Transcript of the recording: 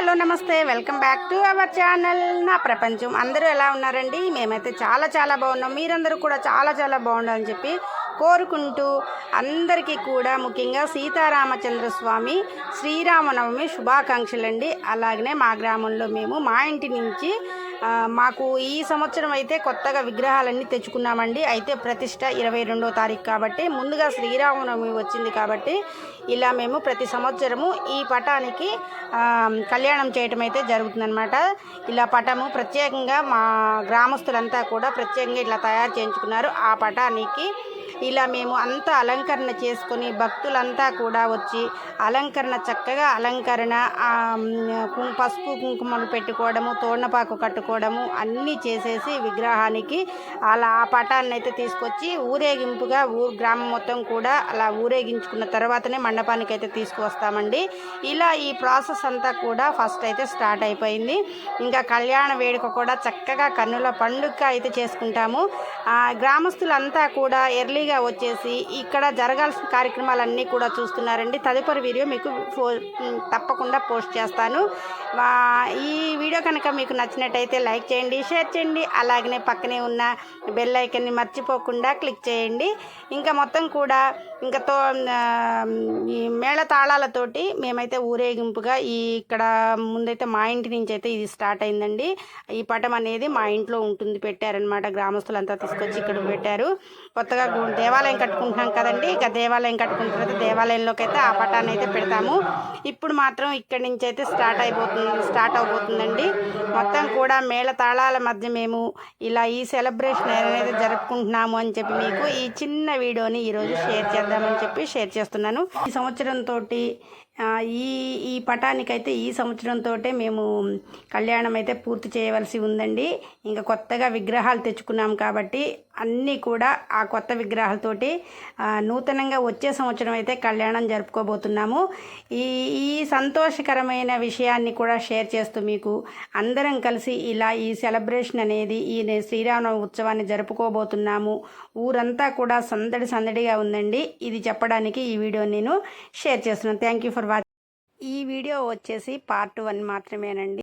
Hello నమస్తే. Welcome back to our channel. నా ప్రపంచం. అందరూ ఎలా ఉన్నారండి? మేమైతే చాలా చాలా బాగున్నాం. మీరందరూ కూడా చాలా చాలా బాగుండాలని చెప్పి కోరుకుంటూ అందరికీ కూడా ముఖ్యంగా సీతారామచంద్ర స్వామి శ్రీరామనవమి శుభాకాంక్షలు అండి అలాగనే మా గ్రామంలో మేము మా ఇంటి నుంచి మాకు ఈ సంవత్సరం అయితే కొత్తగా విగ్రహాలన్నీ తెచ్చుకున్నామండి. అయితే ప్రతిష్ట ఇరవై రెండో తారీఖు కాబట్టి ముందుగా శ్రీరామనవమి వచ్చింది కాబట్టి ఇలా మేము ప్రతి సంవత్సరము ఈ పటానికి కళ్యాణం చేయటం అయితే జరుగుతుందన్నమాట. ఇలా పటము ప్రత్యేకంగా మా గ్రామస్తులంతా కూడా ప్రత్యేకంగా ఇట్లా తయారు చేయించుకున్నారు. ఆ పటానికి ఇలా మేము అంతా అలంకరణ చేసుకొని భక్తులంతా కూడా వచ్చి అలంకరణ చక్కగా అలంకరణ పసుపు కుంకుమలు పెట్టుకోవడము తోరణపాకు కట్టుకోవడము అన్నీ చేసేసి విగ్రహానికి అలా ఆ పటాన్ని అయితే తీసుకొచ్చి ఊరేగింపుగా ఊ గ్రామం మొత్తం కూడా అలా ఊరేగించుకున్న తర్వాతనే మండపానికి అయితే తీసుకువస్తామండి. ఇలా ఈ ప్రాసెస్ అంతా కూడా ఫస్ట్ అయితే స్టార్ట్ అయిపోయింది. ఇంకా కళ్యాణ వేడుక కూడా చక్కగా కన్నుల పండుగ అయితే చేసుకుంటాము. గ్రామస్తులంతా కూడా ఎర్లీగా వచ్చేసి ఇక్కడ జరగాల్సిన కార్యక్రమాలన్నీ కూడా చూస్తున్నారండి. తదుపరి వీడియో మీకు ఫో తప్పకుండా పోస్ట్ చేస్తాను. ఈ వీడియో కనుక మీకు నచ్చినట్టయితే లైక్ చేయండి షేర్ చేయండి అలాగనే పక్కనే ఉన్న బెల్ ఐకన్ని మర్చిపోకుండా క్లిక్ చేయండి. ఇంకా మొత్తం కూడా ఇంకా తో ఈ మేళ తాళాలతోటి మేమైతే ఊరేగింపుగా ఈ ఇక్కడ ముందైతే మా ఇంటి నుంచి అయితే ఇది స్టార్ట్ అయిందండి. ఈ పటం అనేది మా ఇంట్లో ఉంటుంది పెట్టారనమాట గ్రామస్తులంతా తీసుకొచ్చి ఇక్కడ పెట్టారు. కొత్తగా దేవాలయం కట్టుకుంటున్నాం కదండి. ఇక దేవాలయం కట్టుకున్న తర్వాత దేవాలయంలోకి అయితే ఆ పటాన్ని అయితే పెడతాము. ఇప్పుడు మాత్రం ఇక్కడి నుంచి అయితే స్టార్ట్ అయిపోతుంది స్టార్ట్ అవబోతుందండి. మొత్తం కూడా మేళ తాళాల మధ్య మేము ఇలా ఈ సెలబ్రేషన్ అనేది జరుపుకుంటున్నాము అని చెప్పి మీకు ఈ చిన్న వీడియోని ఈరోజు షేర్ చేద్దాం. చేద్దామని చెప్పి షేర్ చేస్తున్నాను. ఈ సంవత్సరం తోటి ఈ ఈ పటానికైతే ఈ సంవత్సరంతో మేము కళ్యాణం అయితే పూర్తి చేయవలసి ఉందండి. ఇంకా కొత్తగా విగ్రహాలు తెచ్చుకున్నాం కాబట్టి అన్నీ కూడా ఆ కొత్త విగ్రహాలతోటి నూతనంగా వచ్చే సంవత్సరం అయితే కళ్యాణం జరుపుకోబోతున్నాము. ఈ ఈ సంతోషకరమైన విషయాన్ని కూడా షేర్ చేస్తూ మీకు అందరం కలిసి ఇలా ఈ సెలబ్రేషన్ అనేది ఈ శ్రీరామనవ శ్రీరామనవమి ఉత్సవాన్ని జరుపుకోబోతున్నాము. ఊరంతా కూడా సందడి సందడిగా ఉందండి. ఇది చెప్పడానికి ఈ వీడియో నేను షేర్ చేస్తున్నాను. థ్యాంక్ యూ ఫర్ ఈ వీడియో వచ్చేసి పార్ట్ వన్ మాత్రమేనండి.